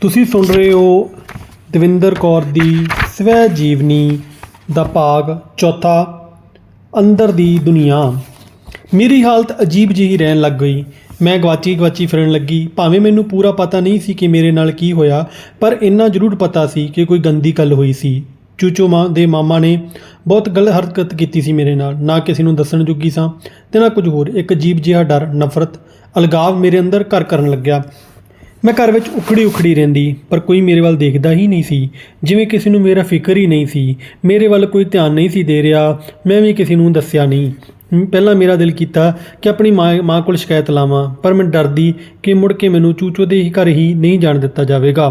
ਤੁਸੀਂ ਸੁਣ ਰਹੇ ਹੋ ਦਵਿੰਦਰ ਕੌਰ ਦੀ ਸਵੈ ਜੀਵਨੀ ਦਾ ਭਾਗ ਚੌਥਾ, ਅੰਦਰ ਦੀ ਦੁਨੀਆ। ਮੇਰੀ ਹਾਲਤ ਅਜੀਬ ਜਿਹੀ ਰਹਿਣ ਲੱਗ ਗਈ। ਮੈਂ ਗਵਾਚੀ ਗਵਾਚੀ ਫਿਰਨ ਲੱਗੀ। ਭਾਵੇਂ ਮੈਨੂੰ ਪੂਰਾ ਪਤਾ ਨਹੀਂ ਸੀ ਕਿ ਮੇਰੇ ਨਾਲ ਕੀ ਹੋਇਆ, ਪਰ ਇੰਨਾ ਜ਼ਰੂਰ ਪਤਾ ਸੀ ਕਿ ਕੋਈ ਗੰਦੀ ਗੱਲ ਹੋਈ ਸੀ। ਚੂਚੂ ਮਾਂ ਦੇ ਮਾਮਾ ਨੇ ਬਹੁਤ ਗਲਤ ਹਰਕਤ ਕੀਤੀ ਸੀ ਮੇਰੇ ਨਾਲ। ਨਾ ਕਿਸੇ ਨੂੰ ਦੱਸਣ ਜੋਗੀ ਸਾਂ ਤੇ ਨਾ ਕੁਝ ਹੋਰ। ਇੱਕ ਅਜੀਬ ਜਿਹਾ ਡਰ, ਨਫ਼ਰਤ, ਅਲਗਾਵ ਮੇਰੇ ਅੰਦਰ ਘਰ ਕਰਨ ਲੱਗਿਆ। ਮੈਂ ਘਰ ਵਿੱਚ ਉਖੜੀ ਉਖੜੀ ਰਹਿੰਦੀ, ਪਰ ਕੋਈ ਮੇਰੇ ਵੱਲ ਦੇਖਦਾ ਹੀ ਨਹੀਂ ਸੀ। ਜਿਵੇਂ ਕਿਸੇ ਨੂੰ ਮੇਰਾ ਫਿਕਰ ਹੀ ਨਹੀਂ ਸੀ, ਮੇਰੇ ਵੱਲ ਕੋਈ ਧਿਆਨ ਨਹੀਂ ਸੀ ਦੇ ਰਿਹਾ, ਮੈਂ ਵੀ ਕਿਸੇ ਨੂੰ ਦੱਸਿਆ ਨਹੀਂ। ਪਹਿਲਾਂ ਮੇਰਾ ਦਿਲ ਕੀਤਾ ਕਿ ਆਪਣੀ ਮਾਂ ਮਾਂ ਕੋਲ ਸ਼ਿਕਾਇਤ ਲਾਵਾਂ, ਪਰ ਮੈਂ ਡਰਦੀ ਕਿ ਮੁੜ ਕੇ ਮੈਨੂੰ ਚੂਚੋ ਦੇ ਹੀ ਘਰ ਹੀ ਨਹੀਂ ਜਾਣ ਦਿੱਤਾ ਜਾਵੇਗਾ।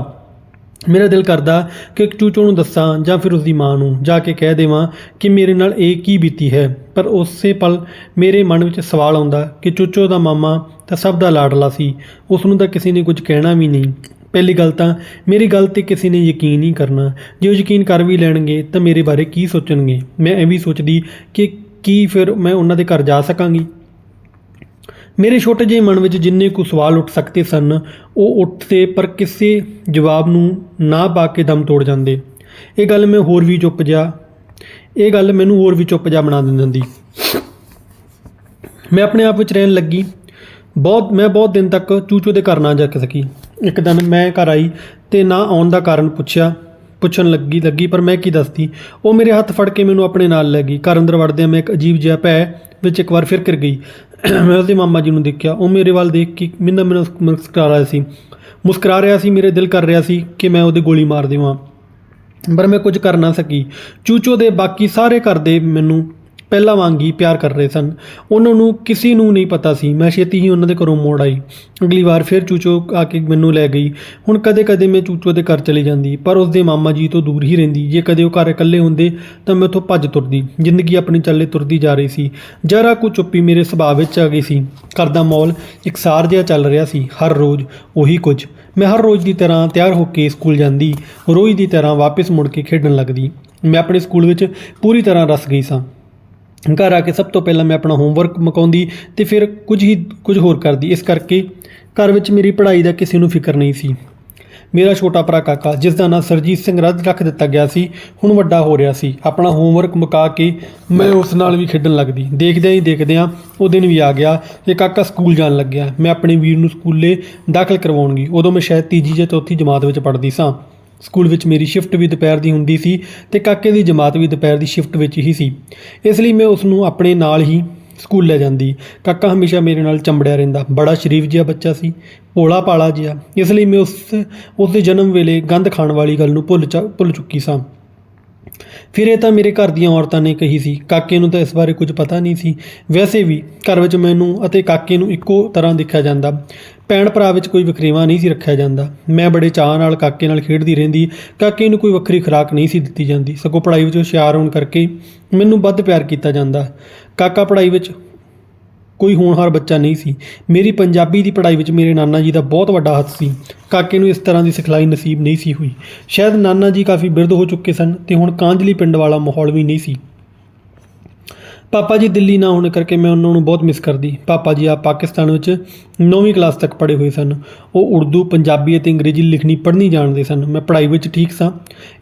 ਮੇਰਾ ਦਿਲ ਕਰਦਾ ਕਿ ਚੂਚੋ ਨੂੰ ਦੱਸਾਂ ਜਾਂ ਫਿਰ ਉਸਦੀ ਮਾਂ ਨੂੰ ਜਾ ਕੇ ਕਹਿ ਦੇਵਾਂ ਕਿ ਮੇਰੇ ਨਾਲ ਇਹ ਕੀ ਬੀਤੀ ਹੈ। ਪਰ ਉਸੇ ਪਲ ਮੇਰੇ ਮਨ ਵਿੱਚ ਸਵਾਲ ਆਉਂਦਾ ਕਿ ਚੂਚੋ ਦਾ ਮਾਮਾ ਤਾਂ ਸਭ ਦਾ ਲਾਡਲਾ ਸੀ। ਉਸ ਨੂੰ ਤਾਂ ਕਿਸੇ ਨੇ ਕੁਝ ਕਹਿਣਾ ਵੀ ਨਹੀਂ। ਪਹਿਲੀ ਗੱਲ ਤਾਂ ਮੇਰੀ ਗੱਲ ਤੇ ਕਿਸੇ ਨੇ ਯਕੀਨ ਨਹੀਂ ਕਰਨਾ। ਜੇ ਉਹ ਯਕੀਨ ਕਰ ਵੀ ਲੈਣਗੇ ਤਾਂ ਮੇਰੇ ਬਾਰੇ ਕੀ ਸੋਚਣਗੇ? ਮੈਂ ਇਹ ਵੀ ਸੋਚਦੀ ਕਿ ਕੀ ਫਿਰ ਮੈਂ ਉਹਨਾਂ ਦੇ ਘਰ ਜਾ ਸਕਾਂਗੀ? ਮੇਰੇ ਛੋਟੇ ਜਿਹੇ ਮਨ ਵਿੱਚ ਜਿੰਨੇ ਕੁ ਸਵਾਲ ਉੱਠ ਸਕਦੇ ਸਨ, ਉਹ ਉੱਠਦੇ ਪਰ ਕਿਸੇ ਜਵਾਬ ਨੂੰ ਨਾ ਪਾ ਕੇ ਦਮ ਤੋੜ ਜਾਂਦੇ। ਇਹ ਗੱਲ ਮੈਂ ਹੋਰ ਵੀ ਚੁੱਪ ਜਾ ਇਹ ਗੱਲ ਮੈਨੂੰ ਹੋਰ ਵੀ ਚੁੱਪ ਜਾ ਬਣਾ ਦਿੰਦੀ। ਮੈਂ ਆਪਣੇ ਆਪ ਵਿੱਚ ਰਹਿਣ ਲੱਗੀ। ਬਹੁਤ, ਮੈਂ ਬਹੁਤ ਦਿਨ ਤੱਕ ਚੂਚੂ ਦੇ ਘਰ ਨਾ ਜਾ ਸਕੀ। ਇੱਕ ਦਿਨ ਮੈਂ ਘਰ ਆਈ ਤੇ ਨਾ ਆਉਣ ਦਾ ਕਾਰਨ ਪੁੱਛਿਆ, ਪੁੱਛਣ ਲੱਗੀ ਲੱਗੀ, ਪਰ ਮੈਂ ਕੀ ਦੱਸਦੀ? ਉਹ ਮੇਰੇ ਹੱਥ ਫੜ ਕੇ ਮੈਨੂੰ ਆਪਣੇ ਨਾਲ ਲੈ ਗਈ। ਘਰ ਅੰਦਰ ਵੜਦਿਆਂ ਮੈਂ ਇੱਕ ਅਜੀਬ ਜਿਹਾ ਭੈ ਵਿੱਚ ਇੱਕ ਵਾਰ ਫਿਰ ਕਰ ਗਈ। ਮੈਂ ਉਹਦੇ ਮਾਮਾ ਜੀ ਨੂੰ ਦੇਖਿਆ, ਉਹ ਮੇਰੇ ਵੱਲ ਦੇਖ ਕੇ ਮਿੰਨਾ ਮਿੰਨਾ ਮੁਸਕਰਾ ਰਿਹਾ ਸੀ। ਮੁਸਕਰਾ ਰਿਹਾ ਸੀ, ਮੇਰੇ ਦਿਲ ਕਰ ਰਿਹਾ ਸੀ ਕਿ ਮੈਂ ਉਹਦੇ ਗੋਲੀ ਮਾਰ ਦੇਵਾਂ। ਪਰ ਮੈਂ ਕੁਝ ਕਰ ਨਾ ਸਕੀ। ਚੂਚੋ ਦੇ ਬਾਕੀ ਸਾਰੇ ਘਰ ਦੇ ਮੈਨੂੰ ਪਹਿਲਾਂ ਵਾਂਗ ਹੀ ਪਿਆਰ ਕਰ ਰਹੇ ਸਨ। ਉਹਨਾਂ ਨੂੰ ਕਿਸੇ ਨੂੰ ਨਹੀਂ ਪਤਾ ਸੀ। ਮੈਂ ਛੇਤੀ ਹੀ ਉਹਨਾਂ ਦੇ ਘਰੋਂ ਮੋੜ ਆਈ। ਅਗਲੀ ਵਾਰ ਫਿਰ ਚੂਚੋ ਆ ਕੇ ਮੈਨੂੰ ਲੈ ਗਈ। ਹੁਣ ਕਦੇ-ਕਦੇ ਮੈਂ ਚੂਚੋ ਦੇ ਘਰ ਚਲੀ ਜਾਂਦੀ। ਪਰ ਉਸਦੇ ਮਾਮਾ ਜੀ ਤੋਂ ਦੂਰ ਹੀ ਰਹਿੰਦੀ। ਜੇ ਕਦੇ ਉਹ ਘਰ ਇਕੱਲੇ ਹੁੰਦੇ, ਤਾਂ ਮੈਂ ਉੱਥੋਂ ਭੱਜ ਤੁਰਦੀ। ਜ਼ਿੰਦਗੀ ਆਪਣੀ ਚੱਲੇ ਤੁਰਦੀ ਜਾ ਰਹੀ ਸੀ। ਜਰਾ ਕੁ ਚੁੱਪੀ ਮੇਰੇ ਸੁਭਾਅ ਵਿੱਚ ਆ ਗਈ ਸੀ। ਘਰ ਦਾ ਮੌਲ ਇਕਸਾਰ ਜਿਹਾ ਚੱਲ ਰਿਹਾ ਸੀ। ਹਰ ਰੋਜ਼ ਉਹੀ ਕੁਝ। ਮੈਂ ਹਰ ਰੋਜ਼ ਦੀ ਤਰ੍ਹਾਂ ਤਿਆਰ ਹੋ ਕੇ ਸਕੂਲ ਜਾਂਦੀ। ਰੋਜ਼ ਦੀ ਤਰ੍ਹਾਂ ਵਾਪਸ ਮੁੜ ਕੇ ਖੇਡਣ ਲੱਗਦੀ। ਮੈਂ ਆਪਣੇ ਸਕੂਲ ਵਿੱਚ ਪੂਰੀ ਤਰ੍ਹਾਂ ਰਸ ਗਈ ਸਾਂ। ਘਰ ਆ ਕੇ ਸਭ ਤੋਂ ਪਹਿਲਾਂ ਮੈਂ ਆਪਣਾ ਹੋਮਵਰਕ ਮੁਕਾਉਂਦੀ ਤੇ ਫਿਰ ਕੁਝ ਹੀ, ਕੁਝ ਹੋਰ ਕਰਦੀ। ਇਸ ਕਰਕੇ ਘਰ ਵਿੱਚ ਮੇਰੀ ਪੜ੍ਹਾਈ ਦਾ ਕਿਸੇ ਨੂੰ ਫਿਕਰ ਨਹੀਂ ਸੀ। ਮੇਰਾ ਛੋਟਾ ਭਰਾ ਕਾਕਾ, ਜਿਸ ਦਾ ਨਾਂ ਸਰਜੀਤ ਸਿੰਘ ਰੱਦ ਰੱਖ ਦਿੱਤਾ ਗਿਆ ਸੀ, ਹੁਣ ਵੱਡਾ ਹੋ ਰਿਹਾ ਸੀ। ਆਪਣਾ ਹੋਮਵਰਕ ਮੁਕਾ ਕੇ ਮੈਂ ਉਸ ਨਾਲ ਵੀ ਖੇਡਣ ਲੱਗਦੀ। ਦੇਖਦਿਆਂ ਹੀ ਦੇਖਦਿਆਂ ਉਹ ਦਿਨ ਵੀ ਆ ਗਿਆ ਕਿ ਕਾਕਾ ਸਕੂਲ ਜਾਣ ਲੱਗਿਆ। ਮੈਂ ਆਪਣੇ ਵੀਰ ਨੂੰ ਸਕੂਲੇ ਦਾਖਲ ਕਰਵਾਉਣਗੀ ਉਦੋਂ ਮੈਂ ਸ਼ਾਇਦ ਤੀਜੀ ਜਾਂ ਚੌਥੀ ਜਮਾਤ ਵਿੱਚ ਪੜ੍ਹਦੀ ਸਾਂ। ਸਕੂਲ ਵਿੱਚ ਮੇਰੀ ਸ਼ਿਫਟ ਵੀ ਦੁਪਹਿਰ ਦੀ ਹੁੰਦੀ ਸੀ ਤੇ ਕਾਕੇ ਦੀ ਜਮਾਤ ਵੀ ਦੁਪਹਿਰ ਦੀ ਸ਼ਿਫਟ ਵਿੱਚ ਹੀ ਸੀ। ਇਸ ਲਈ ਮੈਂ ਉਸ ਨੂੰ ਆਪਣੇ ਨਾਲ ਹੀ ਸਕੂਲ ਲੈ ਜਾਂਦੀ। ਕਾਕਾ ਹਮੇਸ਼ਾ ਮੇਰੇ ਨਾਲ ਚੰਬੜਿਆ ਰਹਿੰਦਾ। ਬੜਾ ਸ਼ਰੀਫ ਜਿਹਾ ਬੱਚਾ ਸੀ, ਭੋਲਾ ਪਾਲਾ ਜਿਹਾ। ਇਸ ਲਈ ਮੈਂ ਉਸ ਉਸ ਦੇ ਜਨਮ ਵੇਲੇ ਗੰਦ ਖਾਣ ਵਾਲੀ ਗੱਲ ਨੂੰ ਭੁੱਲ ਚਾ, ਭੁੱਲ ਚੁੱਕੀ ਸਾਂ। ਫਿਰ ਇਹ ਤਾਂ ਮੇਰੇ ਘਰ ਦੀਆਂ ਔਰਤਾਂ ਨੇ ਕਹੀ ਸੀ। ਕਾਕੇ ਨੂੰ ਤਾਂ ਇਸ ਬਾਰੇ ਕੁਝ ਪਤਾ ਨਹੀਂ ਸੀ। ਵੈਸੇ ਵੀ ਘਰ ਵਿੱਚ ਮੈਨੂੰ ਅਤੇ ਕਾਕੇ ਨੂੰ ਇੱਕੋ ਤਰ੍ਹਾਂ ਦੇਖਿਆ ਜਾਂਦਾ। ਭੈਣ ਭਰਾ ਵਿੱਚ ਕੋਈ ਵਖਰੇਵਾ ਨਹੀਂ ਸੀ ਰੱਖਿਆ ਜਾਂਦਾ। ਮੈਂ ਬੜੇ ਚਾਅ ਨਾਲ ਕਾਕੇ ਨਾਲ ਖੇਡਦੀ ਰਹਿੰਦੀ। ਕਾਕੇ ਨੂੰ ਕੋਈ ਵੱਖਰੀ ਖੁਰਾਕ ਨਹੀਂ ਸੀ ਦਿੱਤੀ ਜਾਂਦੀ। ਸਗੋਂ ਪੜ੍ਹਾਈ ਵਿੱਚ ਹੁਸ਼ਿਆਰ ਹੋਣ ਕਰਕੇ ਮੈਨੂੰ ਵੱਧ ਪਿਆਰ ਕੀਤਾ ਜਾਂਦਾ। ਕਾਕਾ ਪੜ੍ਹਾਈ ਵਿੱਚ ਕੋਈ ਹੋਣਹਾਰ ਬੱਚਾ ਨਹੀਂ ਸੀ। ਮੇਰੀ ਪੰਜਾਬੀ ਦੀ ਪੜ੍ਹਾਈ ਵਿੱਚ ਮੇਰੇ ਨਾਨਾ ਜੀ ਦਾ ਬਹੁਤ ਵੱਡਾ ਹੱਥ ਸੀ। ਕਾਕੇ ਨੂੰ ਇਸ ਤਰ੍ਹਾਂ ਦੀ ਸਿਖਲਾਈ ਨਸੀਬ ਨਹੀਂ ਸੀ ਹੋਈ। ਸ਼ਾਇਦ ਨਾਨਾ ਜੀ ਕਾਫੀ ਬਿਰਧ ਹੋ ਚੁੱਕੇ ਸਨ ਤੇ ਹੁਣ ਕਾਂਜਲੀ ਪਿੰਡ ਵਾਲਾ ਮਾਹੌਲ ਵੀ ਨਹੀਂ ਸੀ। ਪਾਪਾ ਜੀ ਦਿੱਲੀ ਨਾ ਹੋਣ ਕਰਕੇ ਮੈਂ ਉਹਨਾਂ ਨੂੰ ਬਹੁਤ ਮਿਸ ਕਰਦੀ। ਪਾਪਾ ਜੀ ਆ ਪਾਕਿਸਤਾਨ ਵਿੱਚ 9ਵੀਂ ਕਲਾਸ ਤੱਕ ਪੜ੍ਹੇ ਹੋਏ ਸਨ। ਉਹ ਉਰਦੂ, ਪੰਜਾਬੀ ਅਤੇ ਅੰਗਰੇਜ਼ੀ ਲਿਖਣੀ ਪੜ੍ਹਨੀ ਜਾਣਦੇ ਸਨ। ਮੈਂ ਪੜ੍ਹਾਈ ਵਿੱਚ ਠੀਕ ਸਾਂ,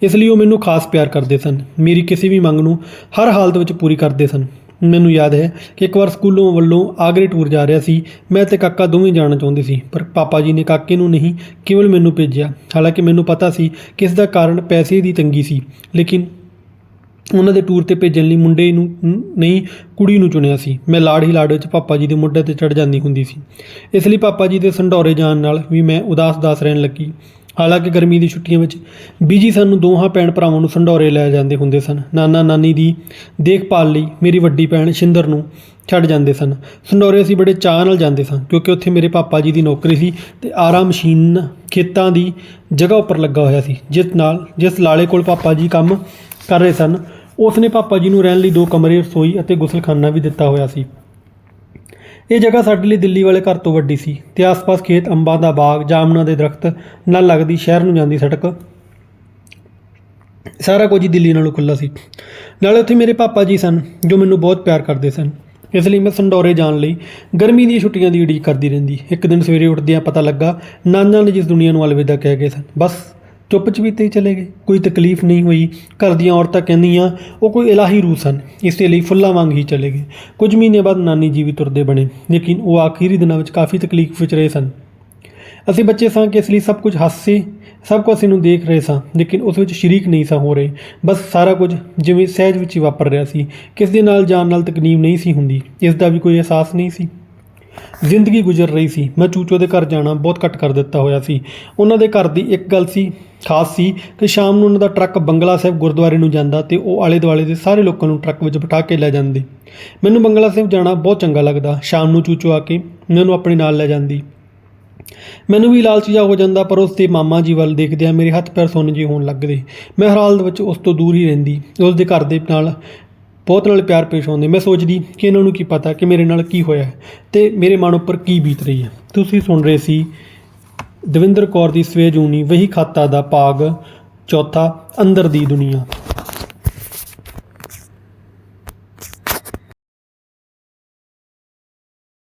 ਇਸ ਲਈ ਉਹ ਮੈਨੂੰ ਖਾਸ ਪਿਆਰ ਕਰਦੇ ਸਨ। ਮੇਰੀ ਕਿਸੇ ਵੀ ਮੰਗ ਨੂੰ ਹਰ ਹਾਲਤ ਵਿੱਚ ਪੂਰੀ ਕਰਦੇ ਸਨ। ਮੈਨੂੰ ਯਾਦ ਹੈ ਕਿ ਇੱਕ ਵਾਰ ਸਕੂਲੋਂ ਵੱਲੋਂ ਆਗਰੇ ਟੂਰ ਜਾ ਰਿਹਾ ਸੀ। ਮੈਂ ਤੇ ਕਾਕਾ ਦੋਵੇਂ ਜਾਣਾ ਚਾਹੁੰਦੇ ਸੀ, ਪਰ ਪਾਪਾ ਜੀ ਨੇ ਕਾਕੇ ਨੂੰ ਨਹੀਂ, ਕੇਵਲ ਮੈਨੂੰ ਭੇਜਿਆ। ਹਾਲਾਂਕਿ ਮੈਨੂੰ ਪਤਾ ਸੀ ਕਿ ਇਸ ਦਾ ਕਾਰਨ ਪੈਸੇ ਦੀ ਤੰਗੀ ਸੀ, ਲੇਕਿਨ ਉਹਨਾਂ ਦੇ ਟੂਰ ਤੇ ਭੇਜਣ ਲਈ ਮੁੰਡੇ ਨੂੰ ਨਹੀਂ, ਕੁੜੀ ਨੂੰ ਚੁਣਿਆ ਸੀ। ਮੈਂ ਲਾੜ ਹੀ ਲਾੜ ਵਿੱਚ ਪਾਪਾ ਜੀ ਦੇ ਮੋਢੇ ਤੇ ਚੜ ਜਾਂਦੀ ਹੁੰਦੀ ਸੀ। ਇਸ ਲਈ ਪਾਪਾ ਜੀ ਦੇ ਸੰਡੌਰੇ ਜਾਣ ਨਾਲ ਵੀ ਮੈਂ ਉਦਾਸ ਉਦਾਸ ਰਹਿਣ ਲੱਗੀ। ਹਾਲਾਂਕਿ ਗਰਮੀ ਦੀ ਛੁੱਟੀਆਂ ਵਿੱਚ ਬੀਜੀ ਸਾਨੂੰ ਦੋਹਾਂ ਭੈਣ ਭਰਾਵਾਂ ਨੂੰ ਸੰਡੌਰੇ ਲੈ ਜਾਂਦੇ ਹੁੰਦੇ ਸਨ। ਨਾਨਾ ਨਾਨੀ ਦੀ ਦੇਖਭਾਲ ਲਈ ਮੇਰੀ ਵੱਡੀ ਭੈਣ ਸ਼ਿੰਦਰ ਨੂੰ ਛੱਡ ਜਾਂਦੇ ਸਨ। ਸੰਡੌਰੇ ਅਸੀਂ ਬੜੇ ਚਾਅ ਨਾਲ ਜਾਂਦੇ ਸਾਂ, ਕਿਉਂਕਿ ਉੱਥੇ ਮੇਰੇ ਪਾਪਾ ਜੀ ਦੀ ਨੌਕਰੀ ਸੀ ਤੇ ਆਰਾ ਮਸ਼ੀਨ ਖੇਤਾਂ ਦੀ ਜਗ੍ਹਾ ਉੱਪਰ ਲੱਗਾ ਹੋਇਆ ਸੀ, ਜਿਸ ਨਾਲ, ਜਿਸ ਲਾਲੇ ਕੋਲ ਪਾਪਾ ਜੀ ਕੰਮ ਕਰ ਰਹੇ ਸਨ ਉਸ ਨੇ ਪਾਪਾ ਜੀ ਨੂੰ ਰਹਿਣ ਲਈ ਦੋ ਕਮਰੇ, ਰਸੋਈ ਅਤੇ ਗੁਸਲਖਾਨਾ ਵੀ ਦਿੱਤਾ ਹੋਇਆ ਸੀ। ਇਹ ਜਗ੍ਹਾ ਸਾਡੇ ਲਈ ਦਿੱਲੀ ਵਾਲੇ ਘਰ ਤੋਂ ਵੱਡੀ ਸੀ। ਤੇ ਆਸ-ਪਾਸ ਖੇਤ, ਅੰਬਾਂ ਦਾ ਬਾਗ ਜਾਮਨਾਂ ਦੇ ਦਰਖਤ ਨਾਲ ਲੱਗਦੀ ਸ਼ਹਿਰ ਨੂੰ ਜਾਂਦੀ ਸੜਕ। ਸਾਰਾ ਕੁਝ ਹੀ ਦਿੱਲੀ ਨਾਲੋਂ ਖੁੱਲ੍ਹਾ ਸੀ। ਨਾਲੇ ਉੱਥੇ ਮੇਰੇ ਪਾਪਾ ਜੀ ਸਨ, ਜੋ ਮੈਨੂੰ ਬਹੁਤ ਪਿਆਰ ਕਰਦੇ ਸਨ। ਇਸ ਲਈ ਮੈਂ ਸੰਡੋਰੇ ਜਾਣ ਲਈ ਗਰਮੀ ਦੀਆਂ ਛੁੱਟੀਆਂ ਦੀ ਉਡੀਕ ਕਰਦੀ ਰਹਿੰਦੀ। ਇੱਕ ਦਿਨ ਸਵੇਰੇ ਉੱਠਦਿਆਂ ਪਤਾ ਲੱਗਾ, ਨਾਨਾ ਨੇ ਜਿਸ ਦੁਨੀਆ ਨੂੰ ਅਲਵਿਦਾ ਕਹਿ ਗਏ ਸਨ। ਬਸ। ਚੁੱਪ ਚਪੀਤੇ ਹੀ ਚਲੇ ਗਏ। ਕੋਈ ਤਕਲੀਫ ਨਹੀਂ ਹੋਈ। ਘਰ ਦੀਆਂ ਔਰਤਾਂ ਕਹਿੰਦੀਆਂ, ਉਹ ਕੋਈ ਇਲਾਹੀ ਰੂਹ ਸਨ ਇਸੇ ਲਈ ਫੁੱਲਾਂ ਵਾਂਗ ਹੀ ਚਲੇ ਗਏ। ਕੁਝ ਮਹੀਨੇ ਬਾਅਦ ਨਾਨੀ ਜੀ ਵੀ ਤੁਰਦੇ ਬਣੇ। ਲੇਕਿਨ ਉਹ ਆਖਰੀ ਦਿਨਾਂ ਵਿੱਚ ਕਾਫੀ ਤਕਲੀਫ ਵਿੱਚ ਰਹੇ ਸਨ। ਅਸੀਂ ਬੱਚੇ ਸਾਂ ਕਿ ਇਸ ਲਈ ਸਭ ਕੁਝ ਹਾਸੇ, ਸਭ ਕੁਝ ਅਸੀਂ ਨੂੰ ਦੇਖ ਰਹੇ ਸਾਂ। ਲੇਕਿਨ ਉਸ ਵਿੱਚ ਸ਼ਰੀਕ ਨਹੀਂ ਸਾਂ ਹੋ ਰਹੇ। ਬਸ ਸਾਰਾ ਕੁਝ ਜਿਵੇਂ ਸਹਿਜ ਵਿੱਚ ਹੀ ਵਾਪਰ ਰਿਹਾ ਸੀ। ਕਿਸ ਦੇ ਨਾਲ ਜਾਣ ਨਾਲ ਤਕਲੀਫ ਨਹੀਂ ਸੀ ਹੁੰਦੀ। ਇਸ ਦਾ ਵੀ ਕੋਈ ਅਹਿਸਾਸ ਨਹੀਂ ਸੀ। ਜ਼ਿੰਦਗੀ ਗੁਜ਼ਰ ਰਹੀ ਸੀ। ਮੈਂ ਚੂਚੋ ਦੇ ਘਰ ਜਾਣਾ ਬਹੁਤ ਘੱਟ ਕਰ ਦਿੱਤਾ ਹੋਇਆ ਸੀ। ਉਹਨਾਂ ਦੇ ਘਰ ਦੀ ਇੱਕ ਗੱਲ ਸੀ ਖਾਸ ਸੀ ਕਿ ਸ਼ਾਮ ਨੂੰ ਉਹਨਾਂ ਦਾ ਟਰੱਕ ਬੰਗਲਾ ਸਾਹਿਬ ਗੁਰਦੁਆਰੇ ਨੂੰ ਜਾਂਦਾ ਤੇ ਉਹ ਆਲੇ ਦੁਆਲੇ ਦੇ ਸਾਰੇ ਲੋਕਾਂ ਨੂੰ ਟਰੱਕ ਵਿੱਚ ਬਿਠਾ ਕੇ ਲੈ ਜਾਂਦੇ। ਮੈਨੂੰ ਬੰਗਲਾ ਸਾਹਿਬ ਜਾਣਾ ਬਹੁਤ ਚੰਗਾ ਲੱਗਦਾ। ਸ਼ਾਮ ਨੂੰ ਚੂਚੂ ਆ ਕੇ ਮੈਨੂੰ ਆਪਣੇ ਨਾਲ ਲੈ ਜਾਂਦੀ। ਮੈਨੂੰ ਵੀ ਲਾਲਚ ਜਾ ਹੋ ਜਾਂਦਾ ਪਰ ਉਸ ਦੇ ਮਾਮਾ ਜੀ ਵੱਲ ਦੇਖਦਿਆਂ ਮੇਰੇ ਹੱਥ ਪੈਰ ਸੁੰਨ ਜਿਹੇ ਹੋਣ ਲੱਗਦੇ ਮੈਂ ਹਰ ਹਾਲਤ ਵਿੱਚ ਉਸ ਤੋਂ ਦੂਰ ਹੀ ਰਹਿੰਦੀ। ਉਸ ਦੇ ਘਰ ਦੇ ਨਾਲ ਬਹੁਤ ਨਾਲ ਪਿਆਰ ਪੇਸ਼ ਆਉਂਦੇ। ਮੈਂ ਸੋਚਦੀ ਕਿ ਇਹਨਾਂ ਨੂੰ ਕੀ ਪਤਾ ਕਿ ਮੇਰੇ ਨਾਲ ਕੀ ਹੋਇਆ ਹੈ ਤੇ ਮੇਰੇ ਮਨ ਉੱਪਰ ਕੀ ਬੀਤ ਰਹੀ ਹੈ। ਤੁਸੀਂ ਸੁਣ ਰਹੇ ਸੀ ਦਵਿੰਦਰ ਕੌਰ ਦੀ ਸਵੇਜੂਨੀ ਵਹੀ ਖਾਤਾ ਦਾ ਭਾਗ ਚੌਥਾ ਅੰਦਰ ਦੀ ਦੁਨੀਆ।